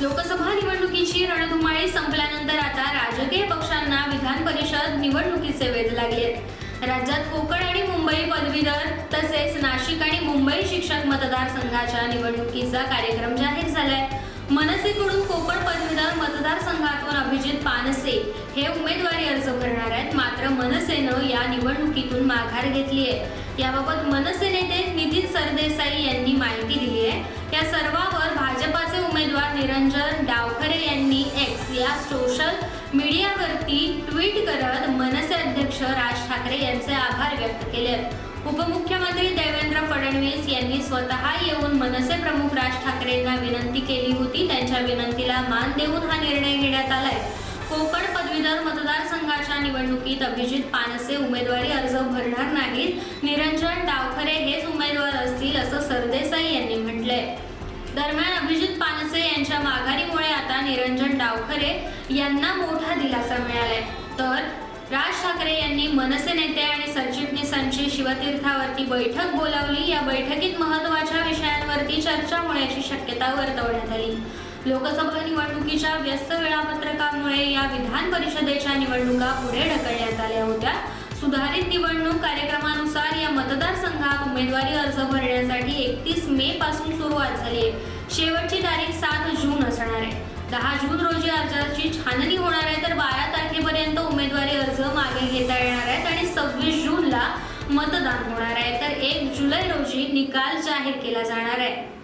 लोकसभा निवडणुकीची रणधुमाळी संपल्यानंतर आता राजकीय पक्षांना विधान परिषद निवडणुकीचे वेध लागले राज्यात कोकण आणि मुंबई पदवीधर तसेच नाशिक आणि मुंबई शिक्षक मतदारसंघाच्या निवडणुकीचा कार्यक्रम जाहीर झालाय. मनसेकडून कोकण पदवीधर मतदारसंघातून अभिजित पानसे हे उमेदवारी अर्ज भरणार आहेत. मात्र मनसेनं या निवडणुकीतून माघार घेतली आहे याबाबत मनसे नेते नितीन सरदेसाई यांनी माहिती दिली आहे या सर्व या सोशल मीडियावरती ट्विट करत मनसे अध्यक्ष राज ठाकरे यांचे आभार व्यक्त केले. उपमुख्यमंत्री देवेंद्र फडणवीस यांनी स्वतः येऊन मनसे प्रमुख राज ठाकरेंना विनंती केली होती. त्यांच्या विनंतीला मान देऊन हा निर्णय घेण्यात आलाय. कोकण पदवीधर मतदारसंघाच्या निवडणुकीत अभिजित पानसे उमेदवारी अर्ज भरणार नाहीत. निरंजन डावखरे हेच उमेदवार असतील असं सरदेसाई यांनी म्हटलंय. निरंजन डावखरे यांना मोठा दिलासा मिळालाय. तर राज ठाकरे यांनी मनसे नेते आणि सरचिटणीसांची शिवतीर्थावरती बैठक बोलावली. या बैठकीत महत्त्वाच्या विषयांवरती चर्चा होण्याची शक्यता वर्तवण्यात आली. लोकसभा निवडणुकीच्या व्यस्त वेळापत्रकामुळे या विधान परिषदेच्या निवडणुका पुढे ढकलण्यात आल्या होत्या. सुधारित निवडणूक कार्यक्रमानुसार या मतदारसंघात उमेदवारी अर्ज भरण्यासाठी एकतीस मे पासून सुरुवात झाली आहे. शेवटची तारीख सात जून असणार आहे. दहा जून रोजी अर्जाची छाननी होणार आहे तर बारा तारखेपर्यंत उमेदवारी अर्ज मागे घेता येणार आहेत आणि सव्वीस जूनला मतदान होणार आहे. तर एक जुलै रोजी निकाल जाहीर केला जाणार आहे.